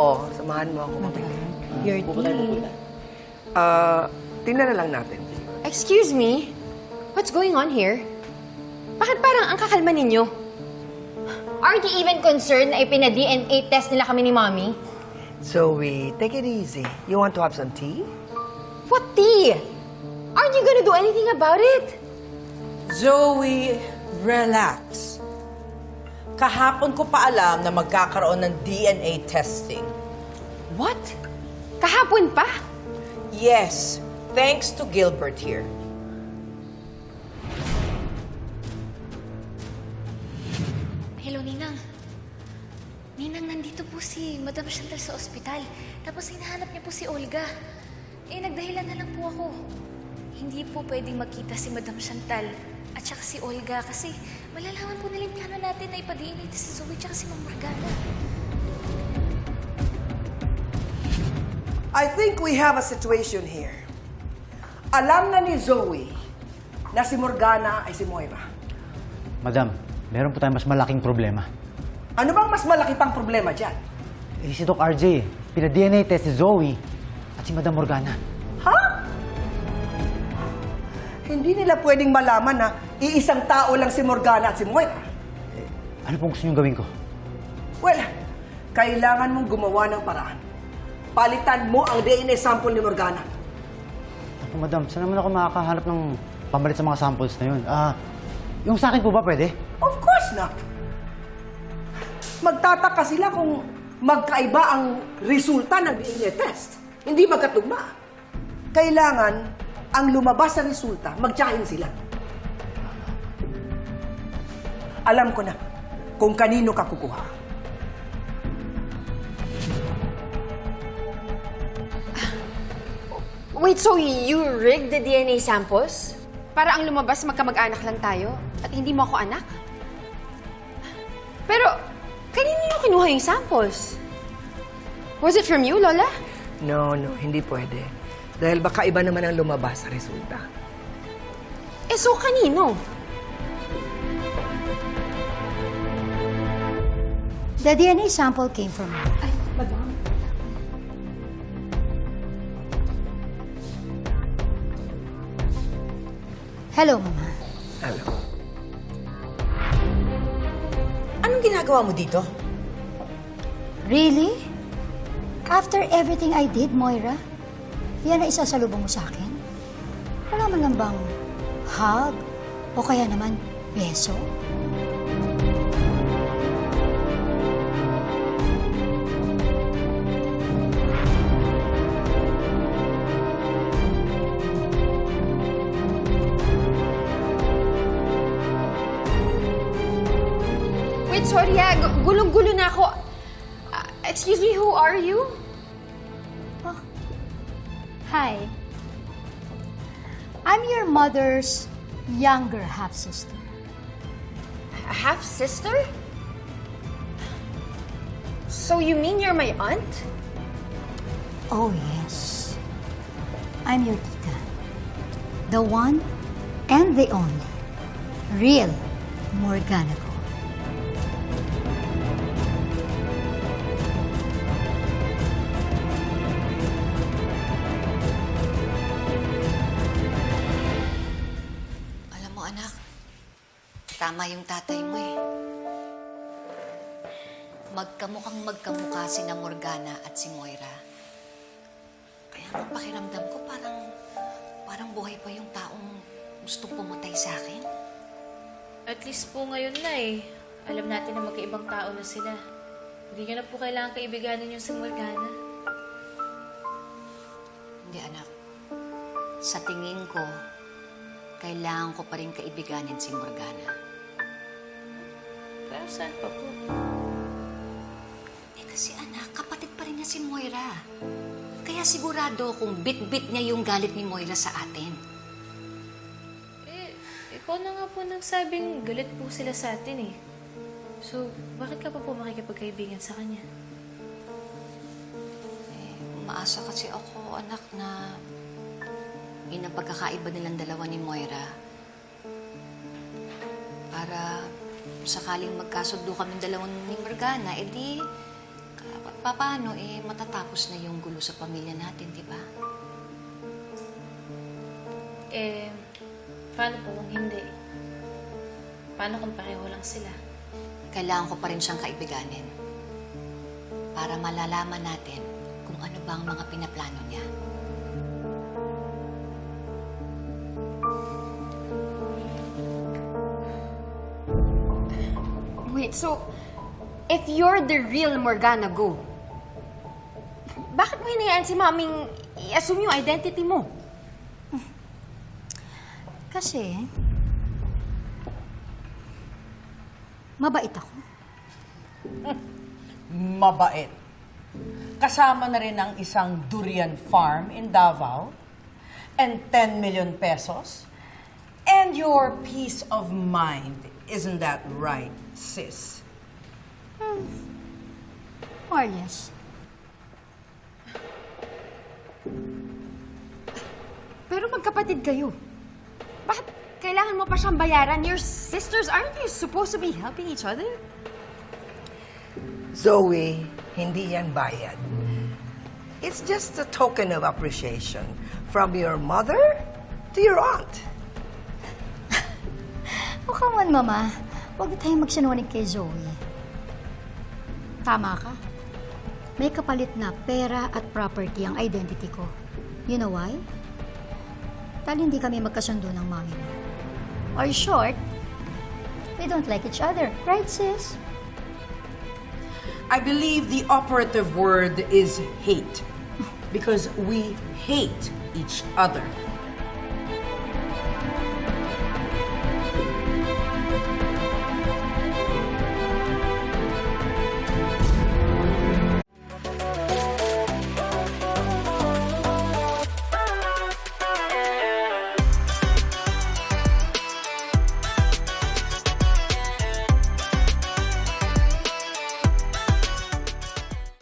Oh, samahan mo ako. Your tea. Ah, tingnan na lang natin. Excuse me? What's going on here? Bakit parang ang kakalma ninyo? Aren't you even concerned na ipina-DNA test nila kami ni Mommy? Zoe, take it easy. You want to have some tea? What tea? Aren't you gonna do anything about it? Zoe, relax. Kahapon ko pa alam na magkakaroon ng DNA testing. What? Kahapon pa? Yes, thanks to Gilbert here. Hello, Ninang. Ninang, nandito po si Madam Chantal sa ospital. Tapos hinahanap niya po si Olga. Eh, nagdahilan na lang po ako. Hindi po pwedeng magkita si Madam Chantal at saka si Olga kasi malalaman po nila yung plano natin na ipadiinit si Zoe at si Ma'am Morgana. I think we have a situation here. Alam na ni Zoe na si Morgana ay si Moira. Madam, meron po tayong mas malaking problema. Ano bang mas malaki pang problema dyan? Eh, si Doc RJ, pina-DNA test si Zoe at si Madam Morgana. Hindi nila pwedeng malaman na iisang tao lang si Morgana at si Moira. Ano pong gusto niyong gawin ko? Well, kailangan mong gumawa ng paraan. Palitan mo ang DNA sample ni Morgana. Ako, madam, saan naman ako makakahanap ng pamalit sa mga samples na yun? Ah, yung sa akin po ba pwede? Of course not. Magtataka sila kung magkaiba ang resulta ng DNA test. Hindi magkatugma. Kailangan ang lumabas sa resulta, magtsahin sila. Alam ko na kung kanino ka kukuha. Wait, so you rigged the DNA samples? Para ang lumabas magkamag-anak lang tayo at hindi mo ako anak? Pero, kanino niyo kinuha yung samples? Was it from you, Lola? No, no, hindi pwede. Dahil baka iba naman ang lumabas sa resulta. Eh, so kanino? The DNA sample came from me. Hello, Mama. Alam. Anong ginagawa mo dito? Really? After everything I did, Moira, yan ang isasalubong mo sa akin? Wala man lang bang hug? O kaya naman, beso? Wait, sorry ah. Gu- Gulong-gulo na ako. Ah, excuse me, who are you? Hi. I'm your mother's younger half-sister. A half-sister? So you mean you're my aunt? Oh, yes. I'm your tita. The one and the only. Real Morgana tama yung tatay mo eh. Magkamukhang magkamukha si na Morgana at si Moira. Kaya ang pakiramdam ko parang, parang buhay pa yung taong gustong pumatay sa akin. At least po ngayon na eh. Alam natin na magkaibang tao na sila. Hindi nyo na po kailangan kaibiganin yung si Morgana. Hindi, anak. Sa tingin ko, kailangan ko pa rin kaibiganin si Morgana. Pero saan pa po? Eh kasi anak, kapatid pa rin niya si Moira. Kaya sigurado kung bit-bit niya yung galit ni Moira sa atin. Eh, ikaw na nga po nang sabing galit po sila sa atin eh. So, bakit ka pa po makikipagkaibigan sa kanya? Eh, maasa kasi ako, anak, na yun ang pagkakaiba nilang dalawa ni Moira. Para sakaling magkasundo kami dalawang ni Morgana, edi Pa- paano eh matatapos na yung gulo sa pamilya natin, di ba? Eh, paano po kung hindi? Paano kung pareho lang sila? Kailangan ko pa rin siyang kaibiganin. Para malalaman natin kung ano ba ang mga pinaplano niya. Wait, so, if you're the real Morgana Go, bakit mo hinayaan si maming i-assume yung identity mo? Kasi, mabait ako. Mabait. Kasama na rin ang isang durian farm in Davao and 10 million pesos. And your peace of mind. Isn't that right, sis? More or less. Pero magkapatid kayo. Bakit kailangan mo pa siyang bayaran? Your sisters, aren't you supposed to be helping each other? Zoe, hindi yan bayad. It's just a token of appreciation from your mother to your aunt. O come on, Mama. Huwag na tayong magsinungaling kay Zoe. Tama ka. May kapalit na pera at property ang identity ko. You know why? Dahil hindi kami magkasundo ng mami mo. Or short, we don't like each other. Right, sis? I believe the operative word is hate. Because we hate each other.